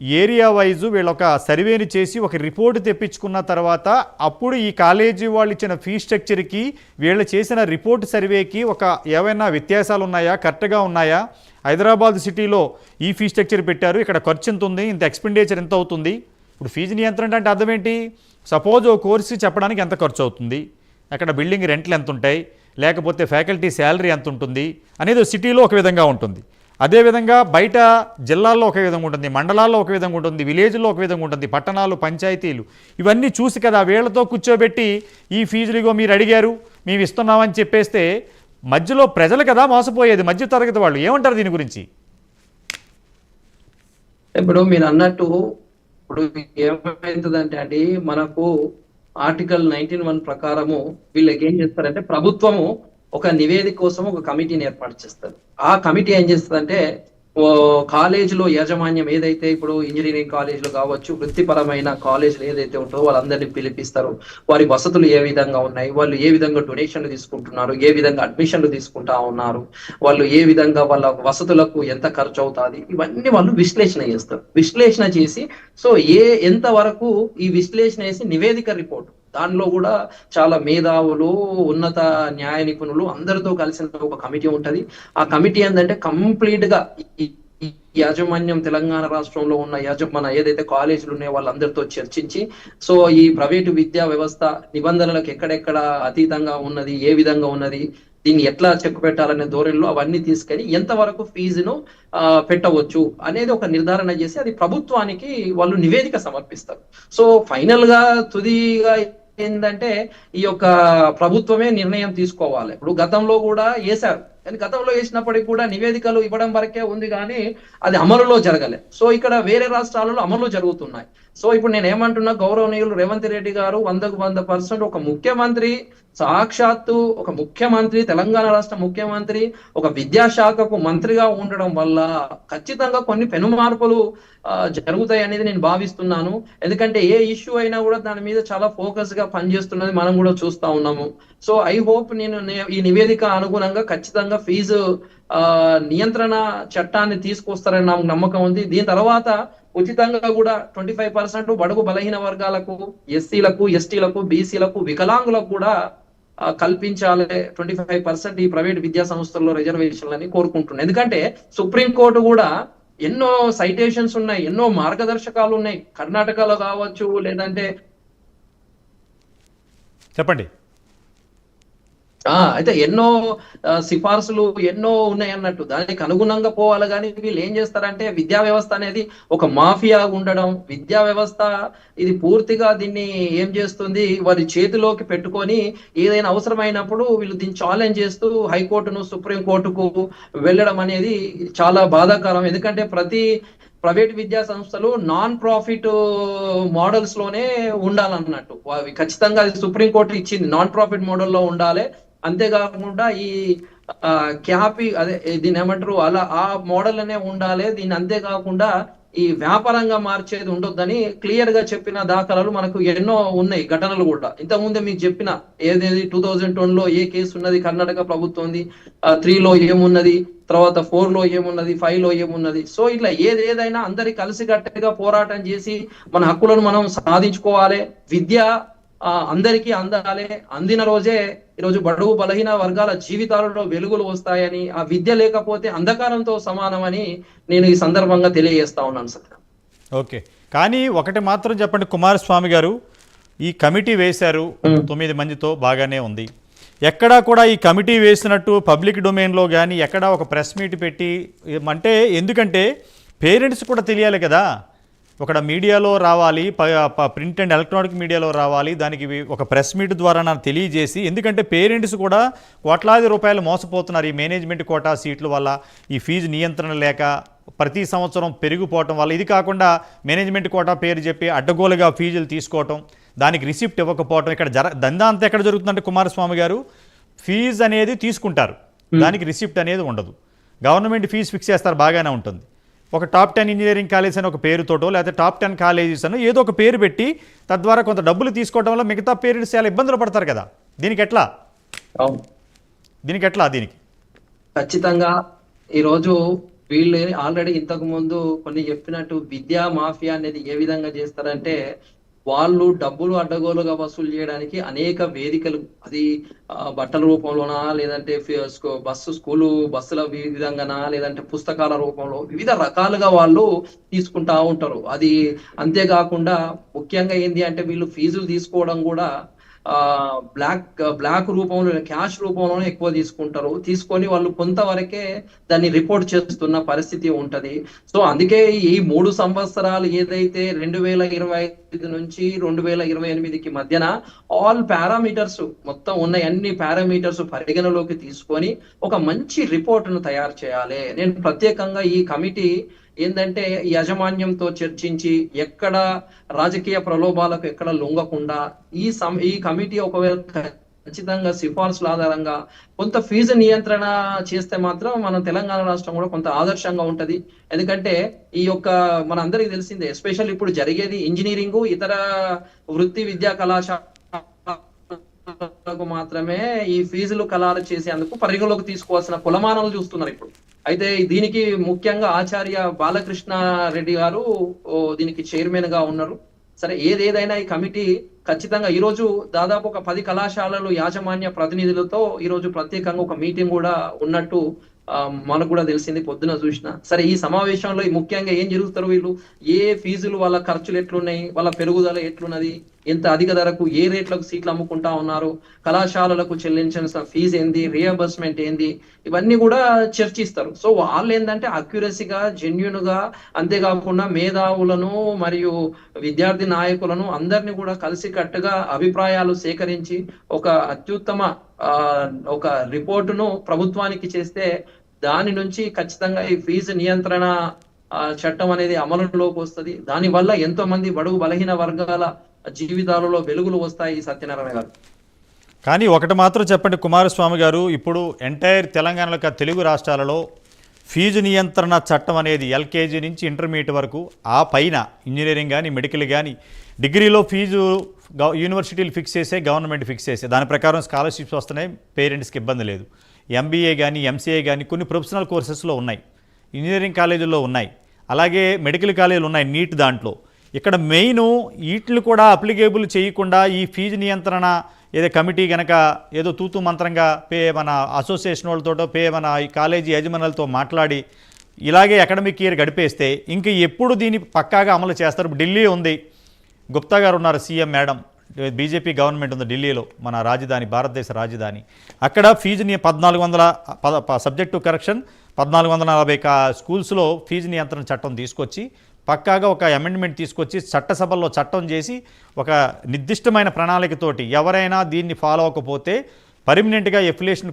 Area wise వీళ్ళు ఒక సర్వేని చేసి ఒక రిపోర్ట్ తెప్పించుకున్న తర్వాత అప్పుడు ఈ కాలేజీ వాళ్ళు ఇచ్చిన ఫీ స్ట్రక్చర్కి వీళ్ళు చేసిన రిపోర్ట్ సర్వేకి ఒక ఏవైనా వ్యత్యాసాలు ఉన్నాయా కరెక్ట్గా ఉన్నాయా? హైదరాబాద్ సిటీలో ఈ ఫీ స్ట్రక్చర్ పెట్టారు. ఇక్కడ ఖర్చు ఎంత ఉంది ఇంత ఎక్స్పెండిచర్ ఎంత అవుతుంది? ఇప్పుడు ఫీజు నియంత్రణ అంటే అర్థం ఏంటి సపోజ్ ఓ కోర్సు చెప్పడానికి ఎంత ఖర్చు అవుతుంది? అక్కడ బిల్డింగ్ రెంట్లు ఎంత ఉంటాయి లేకపోతే ఫ్యాకల్టీ శాలరీ ఎంత ఉంటుంది అనేది సిటీలో ఒక విధంగా ఉంటుంది. అదేవిధంగా బయట జిల్లాల్లో ఒక విధంగా ఉంటుంది మండలాల్లో ఒక విధంగా ఉంటుంది విలేజ్లో ఒక విధంగా ఉంటుంది పట్టణాలు పంచాయతీలు. ఇవన్నీ చూసి కదా వీళ్ళతో కూర్చోబెట్టి ఈ ఫీజులు ఇగో మీరు అడిగారు మేము ఇస్తున్నామని చెప్పేస్తే మధ్యలో ప్రజలు కదా మోసపోయేది మధ్య తరగతి వాళ్ళు. ఏమంటారు దీని గురించి? ఇప్పుడు మీరు అన్నట్టు ఇప్పుడు ఏమైతుందంటే అండి మనకు ఆర్టికల్ నైన్టీన్ వన్ ప్రకారము వీళ్ళకి ఏం చేస్తారంటే ప్రభుత్వము ఒక నివేదిక కోసం ఒక కమిటీని ఏర్పాటు చేస్తారు. ఆ కమిటీ ఏం చేస్తుందంటే ఓ కాలేజీలో యాజమాన్యం ఏదైతే ఇప్పుడు ఇంజనీరింగ్ కాలేజీలు కావచ్చు వృత్తిపరమైన కాలేజీలు ఏదైతే ఉంటుందో వాళ్ళందరినీ పిలిపిస్తారు. వారి వసతులు ఏ విధంగా ఉన్నాయి? వాళ్ళు ఏ విధంగా డొనేషన్లు తీసుకుంటున్నారు? ఏ విధంగా అడ్మిషన్లు తీసుకుంటా ఉన్నారు? వాళ్ళు ఏ విధంగా వాళ్ళ వసతులకు ఎంత ఖర్చు అవుతుంది? ఇవన్నీ వాళ్ళు విశ్లేషణ చేస్తారు. విశ్లేషణ చేసి సో ఏ ఎంత వరకు ఈ విశ్లేషణ చేసి నివేదిక రిపోర్ట్? దానిలో కూడా చాలా మేధావులు ఉన్నత న్యాయ నిపుణులు అందరితో కలిసిన ఒక కమిటీ ఉంటది. ఆ కమిటీ ఏంటంటే కంప్లీట్గా యాజమాన్యం తెలంగాణ రాష్ట్రంలో ఉన్న యాజ మన ఏదైతే కాలేజీలు ఉన్నాయో వాళ్ళందరితో చర్చించి సో ఈ ప్రైవేటు విద్యా వ్యవస్థ నిబంధనలకు ఎక్కడెక్కడ అతీతంగా ఉన్నది ఏ విధంగా ఉన్నది దీన్ని ఎట్లా చెక్ పెట్టాలనే ధోరణిలో అవన్నీ తీసుకొని ఎంతవరకు ఫీజును ఆ, పెట్టవచ్చు అనేది ఒక నిర్ధారణ చేసి అది ప్రభుత్వానికి వాళ్ళు నివేదిక సమర్పిస్తారు. సో ఫైనల్గా తుదిగా ఏంటంటే ఈ యొక్క ప్రభుత్వమే నిర్ణయం తీసుకోవాలి. ఇప్పుడు గతంలో కూడా వేశారు కానీ గతంలో వేసినప్పటికీ కూడా నివేదికలు ఇవ్వడం వరకే ఉంది కానీ అది అమలులో జరగలే. సో ఇక్కడ వేరే రాష్ట్రాలలో అమలు జరుగుతున్నాయి. సో ఇప్పుడు నేను ఏమంటున్నా గౌరవనీయులు రేవంత్ రెడ్డి గారు వందకు వంద పర్సెంట్ ఒక ముఖ్యమంత్రి సాక్షాత్తు ఒక ముఖ్యమంత్రి తెలంగాణ రాష్ట్ర ముఖ్యమంత్రి ఒక విద్యాశాఖకు మంత్రిగా ఉండడం వల్ల ఖచ్చితంగా కొన్ని పెను మార్పులు జరుగుతాయి అనేది నేను భావిస్తున్నాను. ఎందుకంటే ఏ ఇష్యూ అయినా కూడా దాని మీద చాలా ఫోకస్గా పనిచేస్తున్నది మనం కూడా చూస్తా ఉన్నాము. సో ఐ హోప్ నేను ఈ నివేదిక అనుగుణంగా ఖచ్చితంగా ఫీజు నియంత్రణ చట్టాన్ని తీసుకొస్తారని నాకు నమ్మకం ఉంది. దీని తర్వాత ఉచితంగా కూడా ట్వంటీ ఫైవ్ పర్సెంట్ బడుగు బలహీన వర్గాలకు ఎస్సీలకు ఎస్టీలకు బీసీలకు వికలాంగులకు కూడా కల్పించాలి ట్వంటీ ఫైవ్ పర్సెంట్ ఈ ప్రైవేట్ విద్యా సంస్థల్లో రిజర్వేషన్లని కోరుకుంటున్నాను. ఎందుకంటే సుప్రీం కోర్టు కూడా ఎన్నో సైటేషన్స్ ఉన్నాయి ఎన్నో మార్గదర్శకాలు ఉన్నాయి. కర్ణాటకలో కావచ్చు లేదంటే చెప్పండి. అయితే ఎన్నో సిఫార్సులు ఎన్నో ఉన్నాయి అన్నట్టు దానికి అనుగుణంగా పోవాలి కానీ వీళ్ళు ఏం చేస్తారంటే విద్యా వ్యవస్థ అనేది ఒక మాఫియా ఉండడం విద్యా వ్యవస్థ ఇది పూర్తిగా దీన్ని ఏం చేస్తుంది? వారి చేతిలోకి పెట్టుకొని ఏదైనా అవసరమైనప్పుడు వీళ్ళు దీన్ని ఛాలెంజ్ చేస్తూ హైకోర్టును సుప్రీం కోర్టుకు వెళ్ళడం అనేది చాలా బాధాకరం. ఎందుకంటే ప్రతి ప్రైవేట్ విద్యా సంస్థలు నాన్ ప్రాఫిట్ మోడల్స్లోనే ఉండాలన్నట్టు. అవి ఖచ్చితంగా అది సుప్రీం కోర్టు ఇచ్చింది. నాన్ ప్రాఫిట్ మోడల్లో ఉండాలి. అంతేకాకుండా ఈ క్యాపి అదే దీని ఏమంటారు అలా ఆ మోడల్ అనే ఉండాలి. దీన్ని అంతేకాకుండా ఈ వ్యాపారంగా మార్చేది ఉండొద్దని క్లియర్గా చెప్పిన దాఖలాలు మనకు ఎన్నో ఉన్నాయి ఘటనలు కూడా. ఇంతకుముందే మీకు చెప్పిన ఏదేది టూ థౌజండ్లో ఏ కేసు ఉన్నది కర్ణాటక ప్రభుత్వంది త్రీ లో ఏమున్నది తర్వాత ఫోర్లో ఏమున్నది ఫైవ్లో ఏమున్నది. సో ఇట్లా ఏది ఏదైనా అందరి కలిసికట్టుగా పోరాటం చేసి మన హక్కులను మనం సాధించుకోవాలి. విద్య అందరికీ అందాలి. అందిన రోజే ఈరోజు బడుగు బలహీన వర్గాల జీవితాలలో వెలుగులు వస్తాయని ఆ విద్య లేకపోతే అంధకారంతో సమానమని నేను ఈ సందర్భంగా తెలియజేస్తా ఉన్నాను సార్. ఓకే. కానీ ఒకటి మాత్రం చెప్పండి కుమారస్వామి గారు ఈ కమిటీ వేశారు తొమ్మిది మందితో బాగానే ఉంది. ఎక్కడా కూడా ఈ కమిటీ వేసినట్టు పబ్లిక్ డొమైన్లో కానీ ఎక్కడా ఒక ప్రెస్ మీట్ పెట్టి అంటే ఎందుకంటే పేరెంట్స్ కూడా తెలియాలి కదా. ఒక మీడియాలో రావాలి ప్రింట్ అండ్ ఎలక్ట్రానిక్ మీడియాలో రావాలి దానికి ఒక ప్రెస్ మీట్ ద్వారా నాకు తెలియజేసి ఎందుకంటే పేరెంట్స్ కూడా కోట్లాది రూపాయలు మోసపోతున్నారు ఈ మేనేజ్మెంట్ కోటా సీట్ల వల్ల. ఈ ఫీజు నియంత్రణ లేక ప్రతి సంవత్సరం పెరిగిపోవటం వల్ల. ఇది కాకుండా మేనేజ్మెంట్ కోటా పేరు చెప్పి అడ్డగోలుగా ఫీజులు తీసుకోవటం దానికి రిసిప్ట్ ఇవ్వకపోవటం ఇక్కడ జర దందా అంతా ఎక్కడ జరుగుతుందంటే కుమారస్వామి గారు ఫీజు అనేది తీసుకుంటారు. దానికి రిసిప్ట్ అనేది ఉండదు. గవర్నమెంట్ ఫీజు ఫిక్స్ చేస్తారు బాగానే ఉంటుంది. ఒక టాప్ టెన్ ఇంజనీరింగ్ కాలేజ్ అని ఒక పేరుతోటో లేకపోతే టాప్ టెన్ కాలేజెస్ అని ఏదో ఒక పేరు పెట్టి తద్వారా కొంత డబ్బులు తీసుకోవడం వల్ల మిగతా పేరెంట్స్ చాలా ఇబ్బందులు పడతారు కదా. దీనికి ఎట్లా? దీనికి ఎట్లా దీనికి? ఖచ్చితంగా ఈరోజు వీళ్ళు ఆల్రెడీ ఇంతకు ముందు కొన్ని చెప్పినట్టు విద్యా మాఫియా అనేది ఏ విధంగా చేస్తారంటే వాళ్ళు డబ్బులు అడ్డగోలుగా వసూలు చేయడానికి అనేక వేదికలు అది ఆ, బట్టల రూపంలోనా లేదంటే బస్సు స్కూలు బస్సుల విధంగానా లేదంటే పుస్తకాల రూపంలో వివిధ రకాలుగా వాళ్ళు తీసుకుంటా ఉంటారు. అది అంతేకాకుండా ముఖ్యంగా ఏంటి అంటే వీళ్ళు ఫీజులు తీసుకోవడం కూడా బ్లాక్ బ్లాక్ రూపంలో క్యాష్ రూపంలోనే ఎక్కువ తీసుకుంటారు. తీసుకొని వాళ్ళు కొంతవరకే దాన్ని రిపోర్ట్ చేస్తున్న పరిస్థితి ఉంటది. సో అందుకే ఈ మూడు సంవత్సరాలు ఏదైతే రెండు వేల ఇరవై ఐదు నుంచి రెండు వేల ఇరవై ఎనిమిదికి మధ్యన ఆల్ పారామీటర్స్ మొత్తం ఉన్న అన్ని పారామీటర్స్ పరిగణలోకి తీసుకొని ఒక మంచి రిపోర్ట్ను తయారు చేయాలి. నేను ప్రత్యేకంగా ఈ కమిటీ ఏంటంటే యాజమాన్యంతో చర్చించి ఎక్కడ రాజకీయ ప్రలోభాలకు ఎక్కడ లొంగకుండా ఈ సం ఈ కమిటీ ఒకవేళ ఖచ్చితంగా సిఫార్సుల ఆధారంగా కొంత ఫీజు నియంత్రణ చేస్తే మాత్రం మన తెలంగాణ రాష్ట్రం కూడా కొంత ఆదర్శంగా ఉంటది. ఎందుకంటే ఈ యొక్క మన అందరికీ తెలిసిందే ఎస్పెషల్ ఇప్పుడు జరిగేది ఇంజనీరింగ్ ఇతర వృత్తి విద్యా కళాశాలకు మాత్రమే ఈ ఫీజులు కళాలు చేసేందుకు పరిగణలోకి తీసుకోవాల్సిన కులమానాలు చూస్తున్నారు ఇప్పుడు. అయితే దీనికి ముఖ్యంగా ఆచార్య బాలకృష్ణ రెడ్డి గారు ఓ, దీనికి చైర్మన్గా ఉన్నారు. సరే ఏదేదైనా ఈ కమిటీ ఖచ్చితంగా ఈ రోజు దాదాపు ఒక పది కళాశాలలు యాజమాన్య ప్రతినిధులతో ఈ రోజు ప్రత్యేకంగా ఒక మీటింగ్ కూడా ఉన్నట్టు మనకు కూడా తెలిసింది పొద్దున చూసిన. సరే ఈ సమావేశంలో ముఖ్యంగా ఏం జరుగుతారు వీళ్ళు? ఏ ఫీజులు వాళ్ళ ఖర్చులు ఎట్లున్నాయి? వాళ్ళ పెరుగుదల ఎట్లున్నది? ఎంత అధిక ధరకు ఏ రేట్లకు సీట్లు అమ్ముకుంటా ఉన్నారు? కళాశాలలకు చెల్లించాల్సిన ఫీజు ఏంది? రియంబర్స్మెంట్ ఏంది? ఇవన్నీ కూడా చర్చిస్తారు. సో వాళ్ళు ఏంటంటే అక్యురసీగా జెన్యున్గా అంతేకాకుండా మేధావులను మరియు విద్యార్థి నాయకులను అందరినీ కూడా కలిసి కట్టుగా అభిప్రాయాలు సేకరించి ఒక అత్యుత్తమ ఆ, ఒక రిపోర్టును ప్రభుత్వానికి చేస్తే దాని నుంచి ఖచ్చితంగా ఈ ఫీజు నియంత్రణ చట్టం అనేది అమలులోకి వస్తుంది. దాని వల్ల ఎంతో మంది బడుగు బలహీన వర్గాల జీవితాలలో వెలుగులు వస్తాయి సత్యనారాయణ గారు. కానీ ఒకటి మాత్రం చెప్పండి కుమారస్వామి గారు. ఇప్పుడు ఎంటైర్ తెలంగాణలో తెలుగు రాష్ట్రాలలో ఫీజు నియంత్రణ చట్టం అనేది ఎల్కేజీ నుంచి ఇంటర్మీడియట్ వరకు ఆ పైన ఇంజనీరింగ్ కానీ మెడికల్ కానీ డిగ్రీలో ఫీజు యూనివర్సిటీలు ఫిక్స్ చేసే గవర్నమెంట్ ఫిక్స్ చేసే దాని ప్రకారం స్కాలర్షిప్స్ వస్తున్నాయి పేరెంట్స్కి ఇబ్బంది లేదు. ఎంబీఏ కానీ ఎంసీఏ కానీ కొన్ని ప్రొఫెషనల్ కోర్సెస్లో ఉన్నాయి. ఇంజనీరింగ్ కాలేజీల్లో ఉన్నాయి. అలాగే మెడికల్ కాలేజీలు ఉన్నాయి నీట్ దాంట్లో. ఇక్కడ మెయిన్ వీటిని కూడా అప్లికేబుల్ చేయకుండా ఈ ఫీజు నియంత్రణ ఏదో కమిటీ గనక ఏదో తూతు మంత్రంగా పే మన అసోసియేషన్ వాళ్ళతోటో పే మన ఈ కాలేజీ యజమానులతో మాట్లాడి ఇలాగే అకాడమిక్ ఇయర్ గడిపేస్తే ఇంక ఎప్పుడు దీన్ని పక్కాగా అమలు చేస్తారు? ఇప్పుడు ఢిల్లీ ఉంది. గుప్తా గారు ఉన్నారు సీఎం మేడం. బీజేపీ గవర్నమెంట్ ఉంది ఢిల్లీలో మన రాజధాని భారతదేశ రాజధాని. అక్కడ ఫీజుని పద్నాలుగు వందల పద ప- సబ్జెక్టు కరెక్షన్ పద్నాలుగు వందల నలభై కా స్కూల్స్లో ఫీజు నియంత్రణ చట్టం తీసుకొచ్చి పక్కాగా ఒక అమెండ్మెంట్ తీసుకొచ్చి చట్టసభల్లో చట్టం చేసి ఒక నిర్దిష్టమైన ప్రణాళికతోటి ఎవరైనా దీన్ని ఫాలో అవ్వకపోతే పర్మనెంట్గా ఎఫిలియేషన్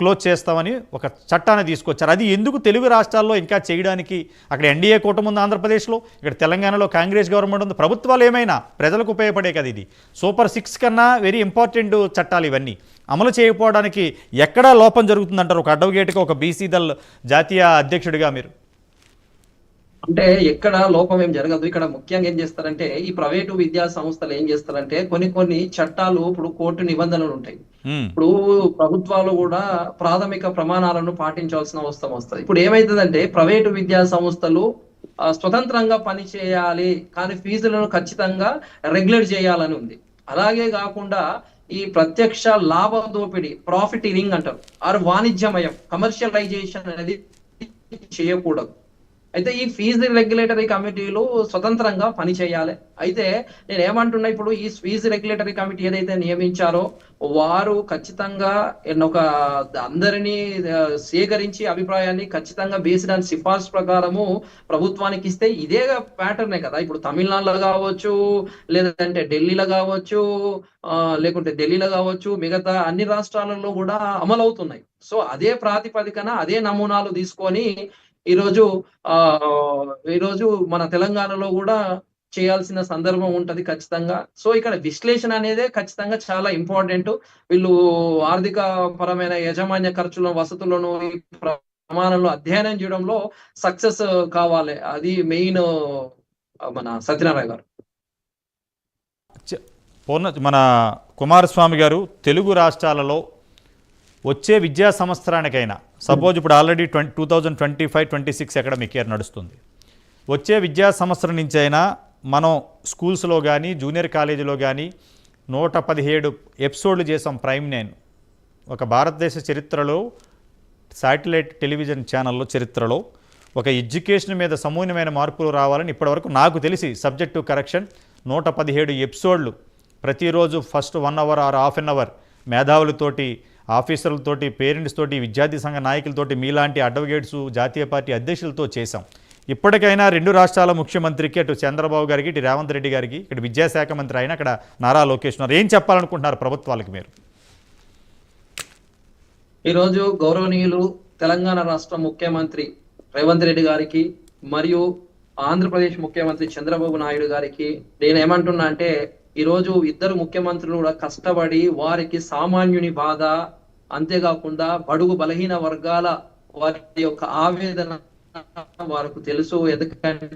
క్లోజ్ చేస్తామని ఒక చట్టాన్ని తీసుకొచ్చారు. అది ఎందుకు తెలుగు రాష్ట్రాల్లో ఇంకా చేయడానికి అక్కడ ఎన్డీఏ కూటమి ఉంది ఆంధ్రప్రదేశ్లో ఇక్కడ తెలంగాణలో కాంగ్రెస్ గవర్నమెంట్ ఉంది ప్రభుత్వాలు ఏమైనా ప్రజలకు ఉపయోగపడే కదా ఇది. సూపర్ సిక్స్ కన్నా వెరీ ఇంపార్టెంట్ చట్టాలు ఇవన్నీ. అమలు చేయకపోవడానికి ఎక్కడా లోపం జరుగుతుందంటారు ఒక అడ్వకేట్గా ఒక బీసీ దల్ జాతీయ అధ్యక్షుడిగా మీరు? అంటే ఎక్కడ లోపం ఏం జరగదు. ఇక్కడ ముఖ్యంగా ఏం చేస్తారంటే ఈ ప్రైవేటు విద్యా సంస్థలు ఏం చేస్తారంటే కొన్ని కొన్ని చట్టాలు ఇప్పుడు కోర్టు నిబంధనలు ఉంటాయి. ఇప్పుడు ప్రభుత్వాలు కూడా ప్రాథమిక ప్రమాణాలను పాటించాల్సిన అవసరం వస్తుంది. ఇప్పుడు ఏమైతుందంటే ప్రైవేటు విద్యా సంస్థలు స్వతంత్రంగా పనిచేయాలి కానీ ఫీజులను ఖచ్చితంగా రెగ్యులేట్ చేయాలని ఉంది. అలాగే కాకుండా ఈ ప్రత్యక్ష లాభ దోపిడీ ప్రాఫిటీరింగ్ అంటారు ఆర్ వాణిజ్యమయం కమర్షియలైజేషన్ అనేది చేయకూడదు. అయితే ఈ ఫీజు రెగ్యులేటరీ కమిటీలు స్వతంత్రంగా పనిచేయాలి అయితే నేను ఏమంటున్నా ఇప్పుడు ఈ ఫీజు రెగ్యులేటరీ కమిటీ ఏదైతే నియమించారో వారు ఖచ్చితంగా ఒక అందరినీ సేకరించి అభిప్రాయాన్ని ఖచ్చితంగా బేస్డ్ ఆన్ సిఫార్సు ప్రకారము ప్రభుత్వానికి ఇస్తే ఇదే ప్యాటర్నే కదా. ఇప్పుడు తమిళనాడులో కావచ్చు లేదంటే ఢిల్లీలో కావచ్చు లేకుంటే ఢిల్లీలో కావచ్చు మిగతా అన్ని రాష్ట్రాలలో కూడా అమలు అవుతున్నాయి సో అదే ప్రాతిపదికన అదే నమూనాలు తీసుకొని ఈరోజు ఆ ఈరోజు మన తెలంగాణలో కూడా చేయాల్సిన సందర్భం ఉంటది ఖచ్చితంగా. సో ఇక్కడ విశ్లేషణ అనేదే ఖచ్చితంగా చాలా ఇంపార్టెంట్. వీళ్ళు ఆర్థిక పరమైన యాజమాన్య ఖర్చులను వసతులను ప్రమాణంలో అధ్యయనం చేయడంలో సక్సెస్ కావాలి. అది మెయిన్ మన సత్యనారాయణ గారు. పూర్ణ మన కుమారస్వామి గారు తెలుగు రాష్ట్రాలలో వచ్చే విద్యా సంవత్సరానికైనా సపోజ్ ఇప్పుడు already twenty two thousand twenty five twenty six academic year నడుస్తుంది. వచ్చే విద్యా సంవత్సరం నుంచి అయినా మనం స్కూల్స్లో కానీ జూనియర్ కాలేజీలో కానీ నూట పదిహేడు ఎపిసోడ్లు చేసాం ప్రైమ్ నైన్. ఒక భారతదేశ చరిత్రలో శాటిలైట్ టెలివిజన్ ఛానల్లో చరిత్రలో ఒక ఎడ్యుకేషన్ మీద సమూలమైన మార్పులు రావాలని ఇప్పటివరకు నాకు తెలిసి సబ్జెక్టు కరెక్షన్ నూట పదిహేడు ఎపిసోడ్లు. ప్రతిరోజు first one hour or half an hour మేధావులతోటి ఆఫీసర్లతోటి పేరెంట్స్ తోటి విద్యార్థి సంఘ నాయకులతోటి మీలాంటి అడ్వకేట్స్ జాతీయ పార్టీ అధ్యక్షులతో చేశాం. ఇప్పటికైనా రెండు రాష్ట్రాల ముఖ్యమంత్రికి అటు చంద్రబాబు గారికి ఇటు రేవంత్ రెడ్డి గారికి ఇక్కడ విద్యాశాఖ మంత్రి అయినా అక్కడ నారా లోకేష్ ఏం చెప్పాలనుకుంటున్నారు ప్రభుత్వాలకు మీరు? ఈరోజు గౌరవనీయులు తెలంగాణ రాష్ట్ర ముఖ్యమంత్రి రేవంత్ రెడ్డి గారికి మరియు ఆంధ్రప్రదేశ్ ముఖ్యమంత్రి చంద్రబాబు నాయుడు గారికి నేను ఏమంటున్నా అంటే ఈరోజు ఇద్దరు ముఖ్యమంత్రులు కూడా కష్టపడి వారికి సామాన్యుని బాధ అంతేకాకుండా బడుగు బలహీన వర్గాల వారి యొక్క ఆవేదన వారికి తెలుసు. ఎందుకంటే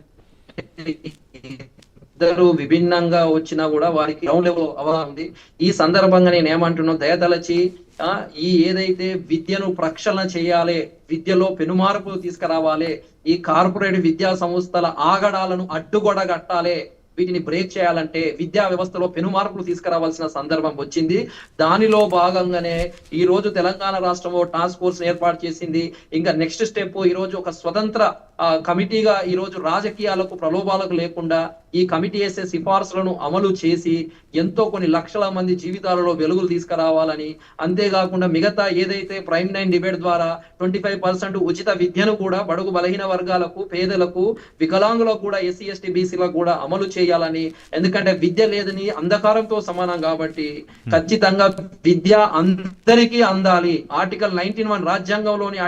ఇద్దరు విభిన్నంగా వచ్చినా కూడా వారికి గ్రౌండ్ లెవెల్ అవగాహన ఉంది. ఈ సందర్భంగా నేను ఏమంటున్నా దయతలచి ఆ, ఈ ఏదైతే విద్యను ప్రక్షాళన చేయాలి విద్యలో పెనుమార్పులు తీసుకురావాలి ఈ కార్పొరేట్ విద్యా సంస్థల ఆగడాలను అడ్డుగొడగట్టాలి వీటిని బ్రేక్ చేయాలంటే విద్యా వ్యవస్థలో పెను మార్పులు తీసుకురావాల్సిన సందర్భం వచ్చింది. దానిలో భాగంగానే ఈ రోజు తెలంగాణ రాష్ట్రం టాస్క్ ఫోర్స్ ఏర్పాటు చేసింది. ఇంకా నెక్స్ట్ స్టెప్ ఈ రోజు ఒక స్వతంత్ర కమిటీగా ఈ రోజు రాజకీయాలకు ప్రలోభాలకు లేకుండా ఈ కమిటీ వేసే సిఫార్సులను అమలు చేసి ఎంతో కొన్ని లక్షల మంది జీవితాలలో వెలుగులు తీసుకురావాలని అంతేకాకుండా మిగతా ఏదైతే ప్రైమ్ నైన్ డిబేట్ ద్వారా ట్వంటీ ఫైవ్ పర్సెంట్ ఉచిత విద్యను కూడా బడుగు బలహీన వర్గాలకు పేదలకు వికలాంగులకు కూడా ఎస్సీ ఎస్టీ బీసీలకు కూడా అమలు చేయాలని. ఎందుకంటే విద్య లేదని అంధకారంతో సమానం కాబట్టి ఖచ్చితంగా విద్య అందరికీ అందాలి. ఆర్టికల్ నైన్టీన్ వన్ రాజ్యాంగంలోని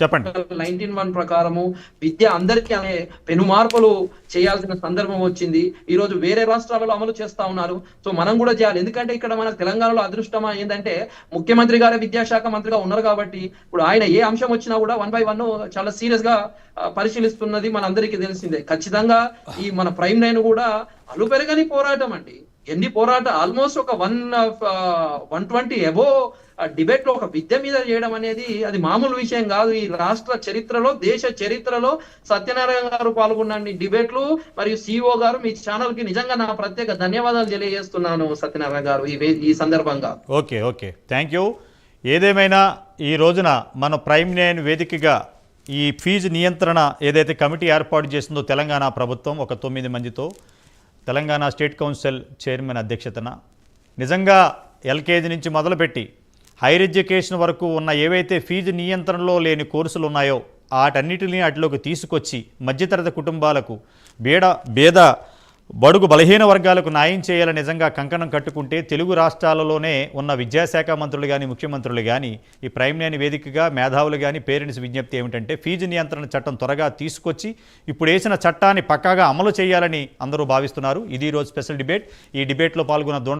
చెప్పండి. నైన్టీన్ వన్ ప్రకారము విద్య అందరికీ అనే పెను మార్పులు చేయాల్సిన సందర్భం వచ్చింది. ఈ రోజు వేరే రాష్ట్రాలలో అమలు చేస్తా ఉన్నారు. సో మనం కూడా చేయాలి. ఎందుకంటే ఇక్కడ మన తెలంగాణలో అదృష్టమా ఏంటంటే ముఖ్యమంత్రి గారే విద్యాశాఖ మంత్రిగా ఉన్నారు కాబట్టి ఇప్పుడు ఆయన ఏ అంశం వచ్చినా కూడా వన్ బై వన్ చాలా సీరియస్గా పరిశీలిస్తున్నది మన అందరికీ తెలిసిందే. ఖచ్చితంగా ఈ మన ప్రైమ్ లైన్ కూడా అలుపెరగని పోరాటం అండి. ఎన్ని పోరాట ఆల్మోస్ట్ ఒక వన్ వన్ ట్వంటీ ఎబో డిబేట్లో ఒక విద్య మీద చేయడం అనేది అది మామూలు విషయం కాదు. ఈ రాష్ట్ర చరిత్రలో దేశ చరిత్రలో సత్యనారాయణ గారు పాల్గొనండి డిబేట్లు మరియు సిఇఓ గారు మీ ఛానల్కి నిజంగా నా ప్రత్యేక ధన్యవాదాలు తెలియజేస్తున్నాను సత్యనారాయణ గారు ఈ ఈ సందర్భంగా. Okay okay. థ్యాంక్ యూ ఏదేమైనా ఈ రోజున మన ప్రైమ్ నైన్ వేదికగా ఈ ఫీజు నియంత్రణ ఏదైతే కమిటీ ఏర్పాటు చేసిందో తెలంగాణ ప్రభుత్వం ఒక తొమ్మిది మందితో తెలంగాణ స్టేట్ కౌన్సిల్ చైర్మన్ అధ్యక్షతన నిజంగా ఎల్కేజీ నుంచి మొదలుపెట్టి హైర్ ఎడ్యుకేషన్ వరకు ఉన్న ఏవైతే ఫీజు నియంత్రణలో లేని కోర్సులు ఉన్నాయో వాటన్నిటిని వాటిలోకి తీసుకొచ్చి మధ్యతరగతి కుటుంబాలకు బీడ బేద బడుగు బలహీన వర్గాలకు న్యాయం చేయాలని నిజంగా కంకణం కట్టుకుంటే తెలుగు రాష్ట్రాలలోనే ఉన్న విద్యాశాఖ మంత్రులు కానీ ముఖ్యమంత్రులు కానీ ఈ ప్రైమ్నేని వేదికగా మేధావులు కానీ పేరెంట్స్ విజ్ఞప్తి ఏమిటంటే ఫీజు నియంత్రణ చట్టం త్వరగా తీసుకొచ్చి ఇప్పుడు వేసిన చట్టాన్ని పక్కాగా అమలు చేయాలని అందరూ భావిస్తున్నారు. ఇది ఈరోజు స్పెషల్ డిబేట్. ఈ డిబేట్లో పాల్గొన్న దొండ